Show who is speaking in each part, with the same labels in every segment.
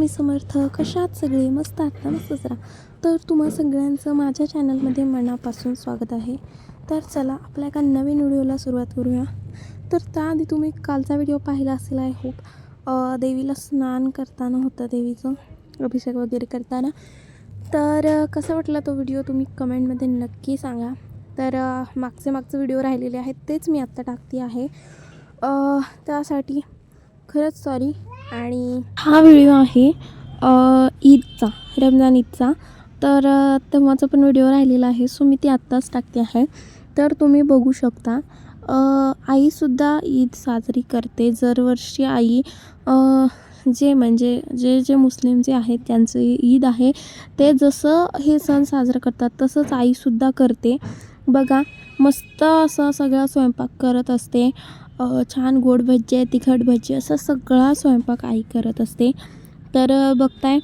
Speaker 1: स्वामी समर्थ कशात सगळे मस्त आत्ता ना मस्त तर तुम्हा सगळ्यांचं माझ्या चॅनलमध्ये मनापासून स्वागत आहे. तर चला आपल्या एका नवीन व्हिडिओला सुरुवात करूया. तर त्याआधी तुम्ही कालचा व्हिडिओ पाहिला असेल आय होप देवीला स्नान करताना होतं देवीचं अभिषेक वगैरे करताना. तर कसा वाटला तो व्हिडिओ तुम्ही कमेंटमध्ये नक्की सांगा. तर मागचे मागचे व्हिडिओ राहिलेले आहेत तेच मी आत्ता टाकते आहे. त्यासाठी खरंच सॉरी आणि हा व्हिडिओ आहे ईदचा रमजान ईदचा. तर तेव्हाचा पण व्हिडिओ राहिलेला आहे सो मी ती आत्ताच टाकते आहे. तर तुम्ही बघू शकता आईसुद्धा ईद साजरी करते. दरवर्षी आई जे म्हणजे जे जे मुस्लिम जे आहेत त्यांचं ईद आहे. ते जसं हे सण साजरं करतात तसंच आईसुद्धा करते. बघा मस्त असं सगळा स्वयंपाक करत असते. छान गोड भजी तिखट भजी असं सगळा स्वयंपाक आई करत असते. तर बघताय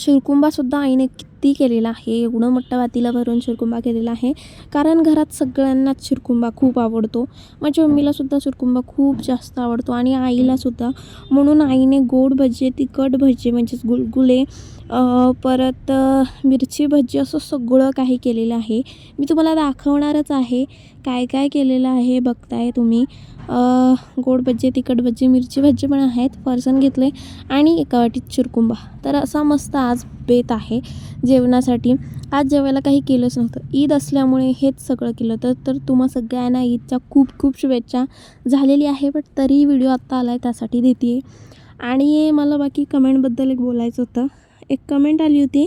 Speaker 1: शिरकुंबासुद्धा आईने ती केलेला आहे एवढं मोठं वातीला भरून शिरकुंबा केलेला आहे. कारण घरात सगळ्यांनाच शिरकुंबा खूप आवडतो. माझ्या मम्मीलासुद्धा शिरकुंबा खूप जास्त आवडतो आणि आईलासुद्धा म्हणून आईने गोड भजे तिखट भजे म्हणजेच गुलगुले परत मिरची भजी असं सगळं काही केलेलं आहे. मी तुम्हाला दाखवणारच आहे काय काय केलेलं आहे बघताय तुम्ही. गोड भजी तिखट भजी मिरची भजी पण आहेत फरसन घेतले आणि एका वाटीत चिरकुंबा तर असा मस्त आज बेत आहे जेवणासाठी. आज जेवायला काही केलंच नव्हतं. ईद असल्यामुळे हेच सगळं केलं तर तर तुम्हा सगळ्यांना ईदच्या खूप खूप शुभेच्छा झालेली आहे बट तरी व्हिडिओ आत्ता आला आहे त्यासाठी देते आणि मला बाकी कमेंटबद्दल एक बोलायचं होतं. एक कमेंट आली होती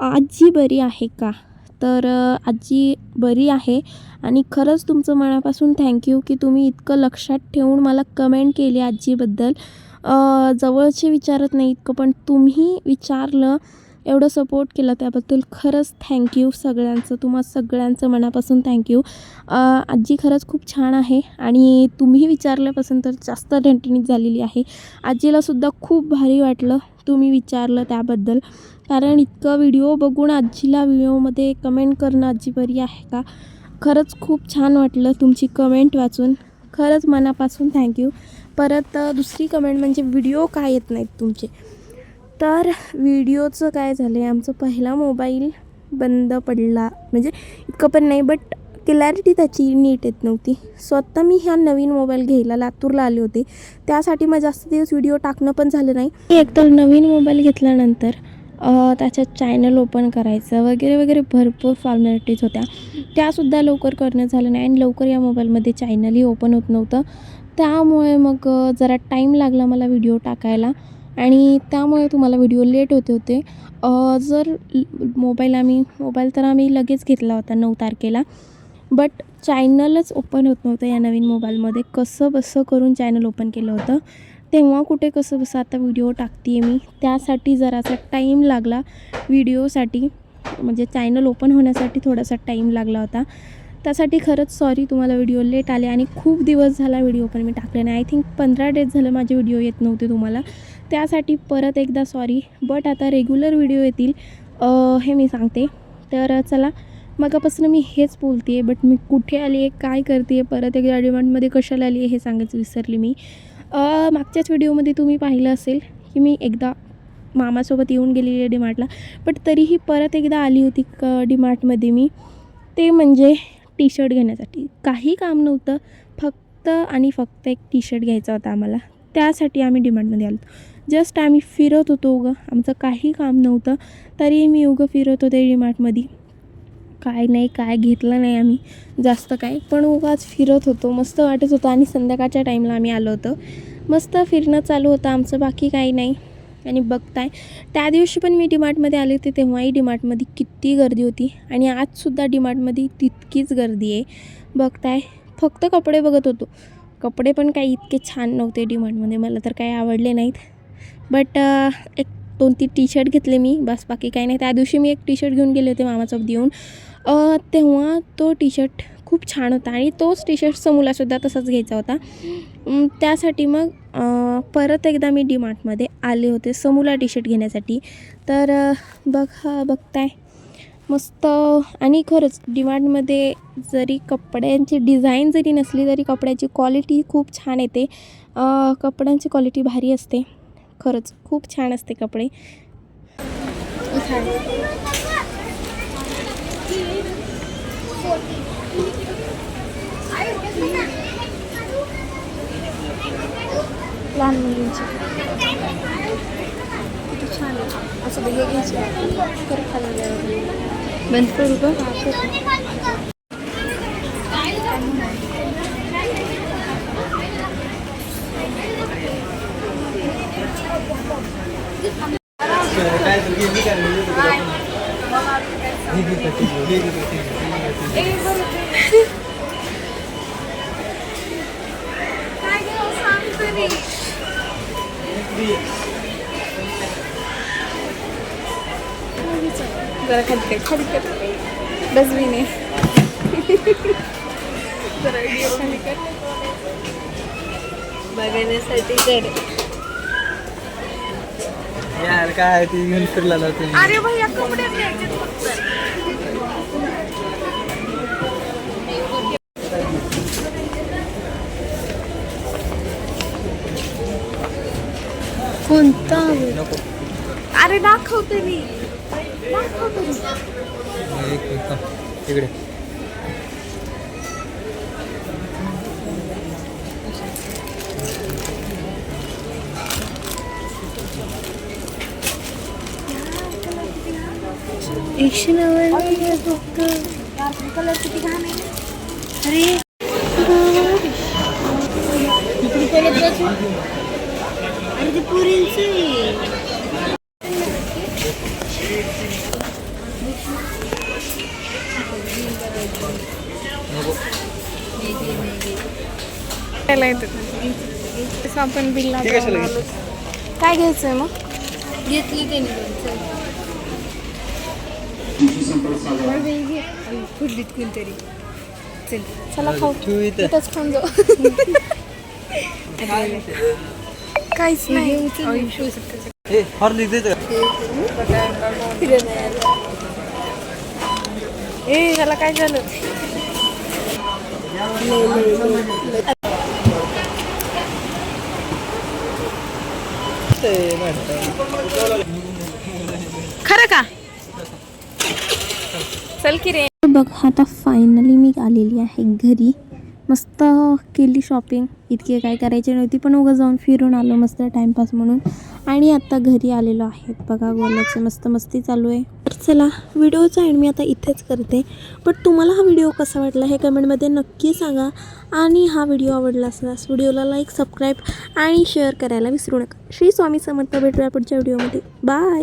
Speaker 1: आजी बरी आहे का? तर आजी बरी आहे. आणि खरंच तुमचं मनापासून थँक्यू की तुम्ही इतकं लक्षात ठेवून मला कमेंट केली आजीबद्दल. जवळचे विचारत नाही इतकं पण तुम्ही विचारलं एवढं सपोर्ट केलं त्याबद्दल खरंच थँक्यू सगळ्यांचं. तुम्हा सगळ्यांचं मनापासून थँक्यू आजी खरंच खूप छान आहे आणि तुम्ही विचारल्यापासून तर जास्त ठणठणीत झालेली आहे. आजीलासुद्धा खूप भारी वाटलं तुम्ही विचारलं त्याबद्दल. कारण इतकं व्हिडिओ बघून आजीला व्हिडिओमध्ये कमेंट करणं आजी बरी आहे का? खरंच खूप छान वाटलं तुमची कमेंट वाचून. खरंच मनापासून थँक्यू परत दुसरी कमेंट म्हणजे व्हिडिओ काय येत नाहीत तुमचे? तर व्हिडिओचं काय झालं आहे आमचा पहिला मोबाईल बंद पडला. म्हणजे इतकं पण नाही बट क्लॅरिटी त्याची नीट येत नव्हती. स्वतः मी ह्या नवीन मोबाईल घ्यायला लातूरला आले होते. त्यासाठी मग जास्त दिवस व्हिडिओ टाकणं पण झालं नाही. एकतर नवीन मोबाईल घेतल्यानंतर त्याच्यात चॅनल ओपन करायचं वगैरे वगैरे भरपूर फॉर्मॅलिटीज होत्या. त्यासुद्धा लवकर करणं झालं नाही आणि लवकर या मोबाईलमध्ये चॅनलही ओपन होत नव्हतं. त्यामुळे मग जरा टाईम लागला मला व्हिडिओ टाकायला. आणि त्यामुळे तुम्हाला व्हिडिओ लेट होते होते. जर मोबाईल आम्ही मोबाईल तर आम्ही लगेच घेतला होता नऊ तारखेला. बट चॅनलच ओपन होत नव्हतं या नवीन मोबाईलमध्ये. कसं बसं करून चॅनल ओपन केलं होतं. तेव्हा कुठे कसं बसं आता व्हिडिओ टाकते आहे मी. त्यासाठी जरासा टाईम लागला. व्हिडिओसाठी म्हणजे चॅनल ओपन होण्यासाठी थोडासा टाईम लागला होता. त्यासाठी खरंच सॉरी तुम्हाला व्हिडिओ लेट आले आणि खूप दिवस झाला व्हिडिओ पण मी टाकले नाही. आय थिंक पंधरा डेज झालं माझे व्हिडिओ येत नव्हते तुम्हाला. त्यासाठी परत एकदा सॉरी बट आता रेग्युलर व्हिडिओ येतील हे मी सांगते. तर चला मगापासून मी हेच बोलते आहे बट मी कुठे आली आहे काय करते आहे परत एकदा डिमांडमध्ये कशाला आली आहे हे सांगायचं विसरली मी. मागच्याच व्हिडिओमध्ये तुम्ही पाहिलं असेल की मी एकदा मामासोबत येऊन गेलेली आहे डिमार्टला बट तरीही परत एकदा आली होती क डीमार्टमध्ये मी. ते म्हणजे टी शर्ट घेण्यासाठी. काही काम नव्हतं. फक्त आणि फक्त एक टी शर्ट घ्यायचा होता आम्हाला. त्यासाठी आम्ही डिमांडमध्ये आलो. जस्ट आम्ही फिरत होतो उगं. आमचं काही काम नव्हतं. तरी मी उगं फिरत होते डीमार्टमध्ये. काय नाही काय घेतलं नाही आम्ही. जास्त काय. पण उगाच फिरत होतो. मस्त वाटत होतं. आणि संध्याकाळच्या टाईमला आम्ही आलो होतो. मस्त फिरणं चालू होतं. आमचं बाकी काही नाही. आणि बघताय. त्या दिवशी पण मी डीमार्टमध्ये आले होते तेव्हाही डीमार्टमध्ये किती गर्दी होती. आणि आजसुद्धा डीमार्टमध्ये तितकीच गर्दी आहे. बघताय. फक्त कपडे बघत होतो. कपडे पण काही इतके छान नव्हते डीमार्टमध्ये. मला तर काही आवडले नाहीत. बट एक दोन तीन टी शर्ट घेतले मी. बस बाकी काही नाही. त्या दिवशी मी एक टी शर्ट घेऊन गेले होते मामाचौक देऊन. तेव्हा तो टी शर्ट खूप छान होता आणि तोच टी शर्ट समूलासुद्धा तसाच घ्यायचा होता. त्यासाठी मग परत एकदा मी डीमार्टमध्ये आले होते समूला टी शर्ट घेण्यासाठी. तर बघा बघताय. मस्त आणि खरंच डिमांडमध्ये जरी कपड्यांची डिझाईन जरी नसली तरी कपड्याची क्वालिटी खूप छान येते. कपड्यांची क्वालिटी भारी असते. खरंच खूप छान असते कपडे. लहान मुलींची किती छान आहे असं हे घ्यायचे कर खाली बंद करू का
Speaker 2: काय तर गेली काय
Speaker 1: जरा खाली खाली कर. डस्टबिन आहे जरा व्हिडिओ खाली कर.
Speaker 3: बघण्यासाठी कर
Speaker 2: यार काय ती घेऊन फिरला
Speaker 3: अरे भैया कपडे घ्यायचे फक्त
Speaker 1: कोणता
Speaker 2: नको
Speaker 3: अरे दाखवते मी दाखवते मी.
Speaker 2: एक मिनिट थांब. इकडे
Speaker 1: एकशे नव्याण्णव फक्त
Speaker 3: कलर किती घाण आहे
Speaker 1: अरे
Speaker 3: अरे ते पुरींच
Speaker 2: नको
Speaker 1: त्याला येतं तसं आपण बिल्ला काय घ्यायचंय मग?
Speaker 3: घेतली त्याने फुडलीत कोणतरी चल
Speaker 1: चला खाऊ
Speaker 2: ठेवू
Speaker 1: इथंच खाऊन जाऊ काहीच नाही.
Speaker 2: ए हॉर्लिक्स देतं का
Speaker 1: ए ह्याला काय झालं. खरं का? चल की रे. बघ आता फायनली मी आलेली आहे घरी. मस्त केली शॉपिंग इतके काय करायचे नव्हती पण उगा जाऊन फिरून आलो मस्त टाईमपास म्हणून. आणि आत्ता घरी आलेलो आहे बघा गोल्याचे मस्त मस्ती चालू आहे. तर चला व्हिडिओचा एंड मी आता इथेच करते. बट तुम्हाला हा व्हिडिओ कसा वाटला हे कमेंटमध्ये नक्की सांगा. आणि हा व्हिडिओ आवडला असल्यास व्हिडिओला लाईक सबस्क्राईब आणि शेअर करायला विसरू नका. श्री स्वामी समर्थ भेटूया पुढच्या व्हिडिओमध्ये बाय